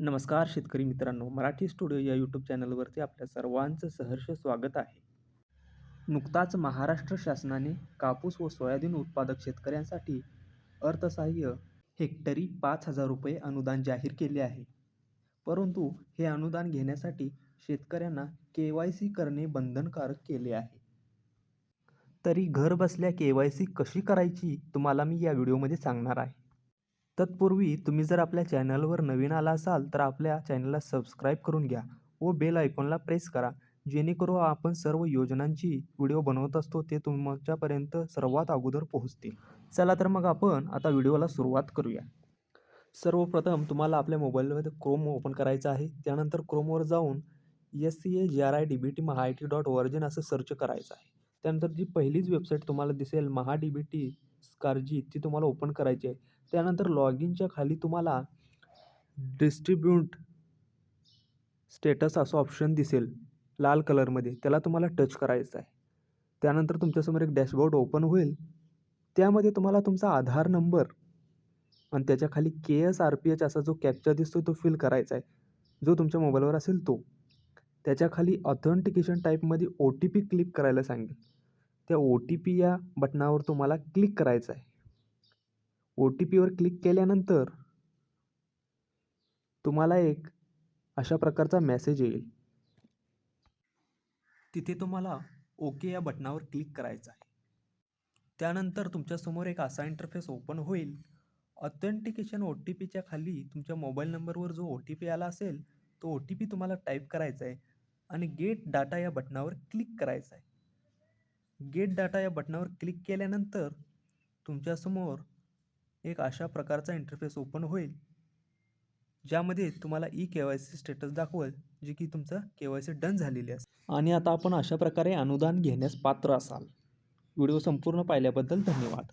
नमस्कार शेतकरी मित्रांनो मराठी स्टुडिओ या यूट्यूब चॅनलवरती आपल्या सर्वांचं सहर्ष स्वागत आहे. नुकताच महाराष्ट्र शासनाने कापूस व सोयाबीन उत्पादक शेतकऱ्यांसाठी अर्थसहाय्य हेक्टरी पाच हजार रुपये अनुदान जाहीर केले आहे. परंतु हे अनुदान घेण्यासाठी शेतकऱ्यांना के वाय सी करणे बंधनकारक केले आहे. तरी घर बसल्या के वाय सी कशी करायची तुम्हाला मी या व्हिडिओमध्ये सांगणार आहे. तत्पूर्वी तुम्ही जर आपल्या चॅनलवर नवीन आला असाल तर आपल्या चॅनलला सबस्क्राईब करून घ्या व बेल आयकॉनला प्रेस करा. जेणेकरून आपण सर्व योजनांची व्हिडिओ बनवत असतो ते तुमच्यापर्यंत सर्वात अगोदर पोहोचतील. चला तर मग आपण आता व्हिडिओला सुरुवात करूया. सर्वप्रथम तुम्हाला आपल्या मोबाईलमध्ये क्रोम ओपन करायचं आहे. त्यानंतर क्रोमवर जाऊन S C A G R I D B T Maha I T dot ओआरजिन असं सर्च करायचं आहे. त्यानंतर जी पहिलीच वेबसाईट तुम्हाला दिसेल महा डी बी टी स्कारजी ती तुम्हाला ओपन करायची आहे. त्यानंतर लॉग इनच्या खाली तुम्हाला डिस्ट्रीब्यूट स्टेटस असं ऑप्शन दिसेल लाल कलरमध्ये. त्याला तुम्हाला टच करायचं आहे. त्यानंतर तुमच्यासमोर एक डॅशबोर्ड ओपन होईल. त्यामध्ये तुम्हाला तुमचा आधार नंबर आणि त्याच्याखाली K S R P H असा जो कॅप्चा दिसतो तो फिल करायचा आहे. जो तुमच्या मोबाईलवर असेल तो. त्याच्याखाली ऑथेंटिकेशन टाईपमध्ये ओ टी पी क्लिक करायला सांगेल. त्या ओ टी पी या बटनावर तुम्हाला क्लिक करायचं आहे. ओ टी पीवर क्लिक केल्यानंतर तुम्हाला एक अशा प्रकारचा मेसेज येईल. तिथे तुम्हाला ओके या बटनावर क्लिक करायचं आहे. त्यानंतर तुमच्यासमोर एक असा इंटरफेस ओपन होईल. ऑथेंटिकेशन ओ टी पीच्या खाली तुमच्या मोबाईल नंबरवर जो ओ टी पी आला असेल तो ओ टी पी तुम्हाला टाईप करायचा आहे. आणि गेट डाटा या बटनावर क्लिक करायचं आहे. गेट डाटा या बटनावर क्लिक केल्यानंतर तुमच्यासमोर एक अशा प्रकारचा इंटरफेस ओपन होईल ज्यामध्ये तुम्हाला E K Y C status दाखवेल जे की तुमचं के वाय सी डन झालेली असेल. आणि आता आपण अशा प्रकारे अनुदान घेण्यास पात्र असाल. व्हिडिओ संपूर्ण पाहिल्याबद्दल धन्यवाद.